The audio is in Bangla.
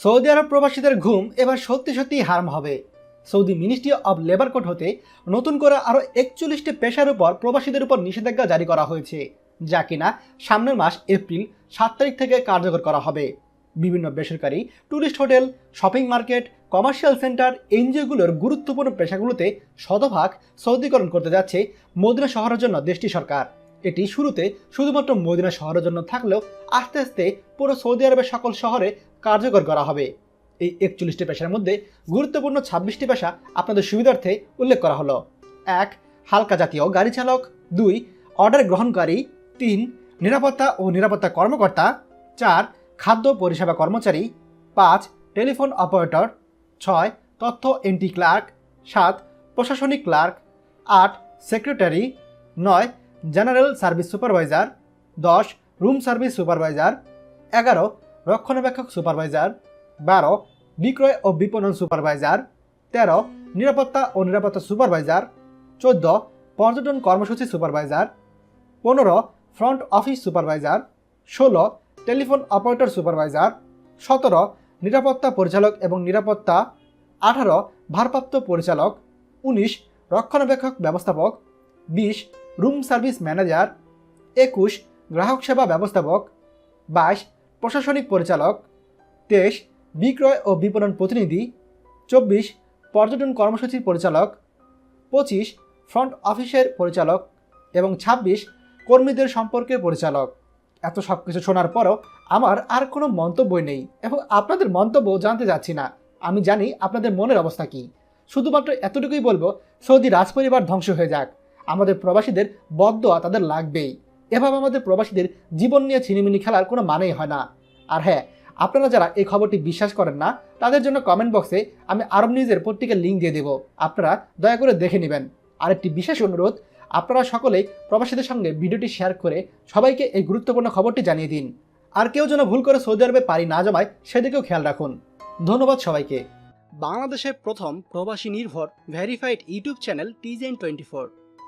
সৌদি আরব প্রবাসীদের ঘুম এবার সত্যি সত্যি হার্ম হবে। Saudi ministry of labour code হতে নতুন করে আরও একচল্লিশটি পেশার উপর প্রবাসীদের উপর নিষেধাজ্ঞা জারি করা হয়েছে, যা কিনা সামনের মাস এপ্রিল সাত তারিখ থেকে কার্যকর করা হবে। বিভিন্ন বেসরকারি tourist hotel, shopping market, commercial centre, এনজিওগুলোর গুরুত্বপূর্ণ পেশাগুলোতে শতভাগ সৌদিকরণ করতে যাচ্ছে মদিনা শহরের জন্য দেশটি সরকার। এটি শুরুতে শুধুমাত্র মদিনা শহরের জন্য থাকলেও আস্তে আস্তে পুরো সৌদি আরবের সকল শহরে কার্যকর করা হবে। এই একচল্লিশটি পেশার মধ্যে গুরুত্বপূর্ণ ছাব্বিশটি পেশা আপনাদের সুবিধার্থে উল্লেখ করা হলো। এক, হালকা জাতীয় গাড়ি চালক। দুই, অর্ডার গ্রহণকারী। তিন, নিরাপত্তা ও নিরাপত্তা কর্মকর্তা। চার, খাদ্য পরিষেবা কর্মচারী। পাঁচ, টেলিফোন অপারেটর। ছয়, তথ্য এন্ট্রি ক্লার্ক। সাত, প্রশাসনিক ক্লার্ক। আট, সেক্রেটারি। নয় জেনারেল সার্ভিস সুপারভাইজার, দশ, রুম সার্ভিস সুপারভাইজার, এগারো, রক্ষণাবেক্ষক সুপারভাইজার, বারো, বিক্রয় ও বিপণন সুপারভাইজার, তেরো, নিরাপত্তা ও নিরাপত্তা সুপারভাইজার, চোদ্দ, পর্যটন কর্মসূচি সুপারভাইজার, পনেরো, ফ্রন্ট অফিস সুপারভাইজার, ষোলো, টেলিফোন অপারেটর সুপারভাইজার, সতেরো, নিরাপত্তা পরিচালক এবং নিরাপত্তা, আঠারো, ভারপ্রাপ্ত পরিচালক, উনিশ, রক্ষণাবেক্ষক ব্যবস্থাপক, বিশ রুম সার্ভিস ম্যানেজার, একুশ, গ্রাহক সেবা ব্যবস্থাপক, বাইশ, প্রশাসনিক পরিচালক, তেইশ, বিক্রয় ও বিপণন প্রতিনিধি, চব্বিশ, পর্যটন কর্মসূচির পরিচালক, পঁচিশ, ফ্রন্ট অফিসের পরিচালক এবং ছাব্বিশ, কর্মীদের সম্পর্কের পরিচালক। এত সব কিছু শোনার পরও আমার আর কোনো মন্তব্যই নেই এবং আপনাদের মন্তব্য জানতে যাচ্ছি না। আমি জানি আপনাদের মনের অবস্থা কী। শুধুমাত্র এতটুকুই বলব, সৌদি রাজপরিবার ধ্বংস হয়ে যাক। আমাদের প্রবাসীদের বদদোয়া তাদের লাগবেই। এভাবে আমাদের প্রবাসীদের জীবন নিয়ে ছিনিমিনি খেলার কোনো মানেই হয় না। আর হ্যাঁ আপনারা যারা এই খবরটি বিশ্বাস করেন না, তাদের জন্য কমেন্ট বক্সে আমি আরব নিউজের পত্রিকার লিঙ্ক দিয়ে দেবো। আপনারা দয়া করে দেখে নেবেন। আরেকটি বিশেষ অনুরোধ, আপনারা সকলেই প্রবাসীদের সঙ্গে ভিডিওটি শেয়ার করে সবাইকে এই গুরুত্বপূর্ণ খবরটি জানিয়ে দিন। আর কেউ যেন ভুল করে সৌদি আরবে পারি না জমায়, সেদিকেও খেয়াল রাখুন। ধন্যবাদ সবাইকে। বাংলাদেশের প্রথম প্রবাসী নির্ভর ভেরিফাইড ইউটিউব চ্যানেল টিজেন টোয়েন্টি ফোর